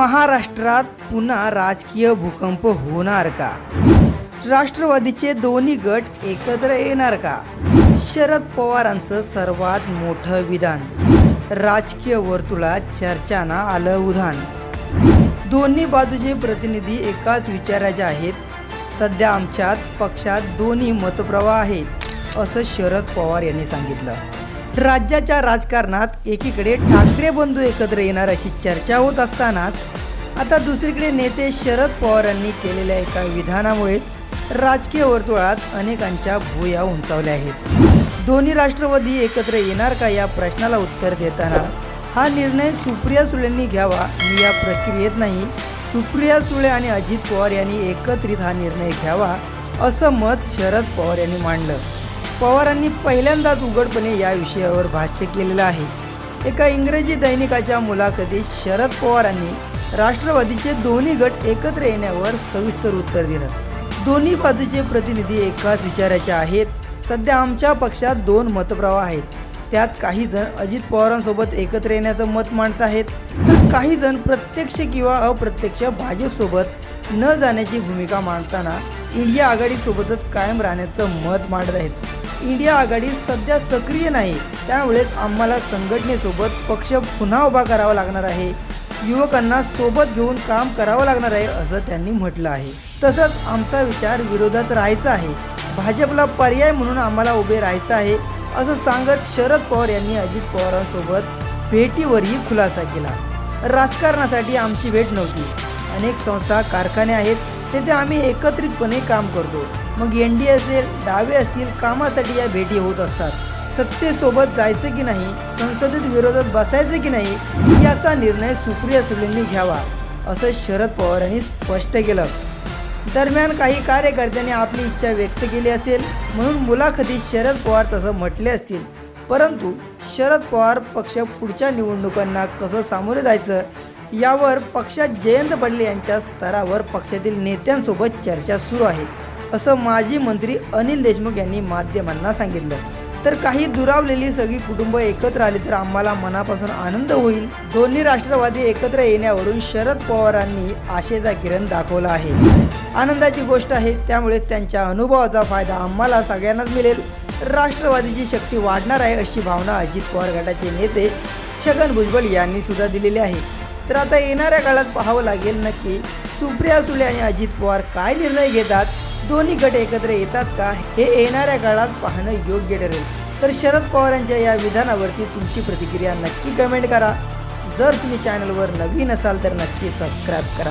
महाराष्ट्रात पुन्हा राजकीय भूकंप होणार का? राष्ट्रवादीचे दोन्ही गट एकत्र येणार का? शरद पवारांचं सर्वात मोठं विधान. राजकीय वर्तुळात चर्चांना आलं उधाण. दोन्ही बाजूचे प्रतिनिधी एकाच विचाराचे आहेत. सध्या आमच्यात पक्षात दोन्ही मतप्रवाह आहेत असं शरद पवार यांनी सांगितलं. राज्याच्या राजकारणात एकीकडे ठाकरे बंधू एकत्र येणार अशी चर्चा होत असतानाच आता दुसरीकडे नेते शरद पवारांनी केलेल्या एका विधानामुळेच राजकीय वर्तुळात अनेकांच्या भुया उंचावल्या आहेत. दोन्ही राष्ट्रवादी एकत्र येणार का या प्रश्नाला उत्तर देताना हा निर्णय सुप्रिया सुळेंनी घ्यावा मी या प्रक्रियेत नाही सुप्रिया सुळे आणि अजित पवार यांनी एकत्रित हा निर्णय घ्यावा असं मत शरद पवार यांनी मांडलं. पवारांनी पहिल्यांदाच उघडपणे या विषयावर भाष्य केलेलं आहे. एका इंग्रजी दैनिकाच्या मुलाखतीत शरद पवारांनी राष्ट्रवादीचे दोन्ही गट एकत्र येण्यावर सविस्तर उत्तर दिलं. दोन्ही बाजूचे प्रतिनिधी एकाच विचाराचे आहेत. सध्या आमच्या पक्षात दोन मतप्रवाह आहेत. त्यात काही जण अजित पवारांसोबत एकत्र येण्याचं मत मांडत आहेत. तर काही जण प्रत्यक्ष किंवा अप्रत्यक्ष भाजपसोबत न जाण्याची भूमिका मांडताना इंडिया आघाडीसोबतच कायम राहण्याचं मत मांडत आहेत. इंडिया आघाडी सध्या सक्रिय नाही. त्यामुळेच आम्हाला संघटनेसोबत पक्ष पुन्हा उभा करावा लागणार आहे. युवकांना सोबत घेऊन काम करावं लागणार आहे असं त्यांनी म्हटलं आहे. तसंच आमचा विचार विरोधात राहायचा आहे. भाजपला पर्याय म्हणून आम्हाला उभे राहायचं आहे असं सांगत शरद पवार यांनी अजित पवारांसोबत भेटीवरही खुलासा केला. राजकारणासाठी आमची भेट नव्हती. अनेक संस्था कारखाने आहेत तेथे आम्ही एकत्रितपणे काम करतो. मग एन डी असेल डावे असतील कामासाठी या भेटी होत असतात. सत्तेसोबत जायचं की नाही संसदेत विरोधात बसायचं की नाही याचा निर्णय सुप्रिया सुलेंनी घ्यावा असं शरद पवार यांनी स्पष्ट केलं. दरम्यान काही कार्यकर्त्यांनी आपली इच्छा व्यक्त केली असेल म्हणून मुलाखतीत शरद पवार तसं म्हटले असतील. परंतु शरद पवार पक्ष पुढच्या निवडणुकांना कसं सामोरे जायचं यावर पक्षात जयंत पाटील यांच्या स्तरावर पक्षातील नेत्यांसोबत चर्चा सुरू आहे. असं माजी मंत्री अनिल देशमुख यांनी माध्यमांना सांगितलं. तर काही दुरावलेली सगळी कुटुंब एकत्र आली तर आम्हाला मनापासून आनंद होईल. दोन्ही राष्ट्रवादी एकत्र येण्यावरून शरद पवारांनी आशेचा किरण दाखवला आहे. आनंदाची गोष्ट आहे त्यामुळे त्यांच्या अनुभवाचा फायदा आम्हाला सगळ्यांनाच मिळेल. राष्ट्रवादीची शक्ती वाढणार आहे अशी भावना अजित पवार गटाचे नेते छगन भुजबळ यांनी सुद्धा दिलेली आहे. तर आता येणाऱ्या काळात पाहावं लागेल नक्की सुप्रिया सुले आणि अजित पवार काय निर्णय घेतात? दोन्ही गट एकत्र येतात का हे येणाऱ्या काळात पाहणं योग्य ठरेल. तर शरद पवार यांच्या या विधानावरती तुमची प्रतिक्रिया नक्की कमेंट करा. जर तुम्ही चॅनलवर नवीन असाल तर नक्की सबस्क्राईब करा.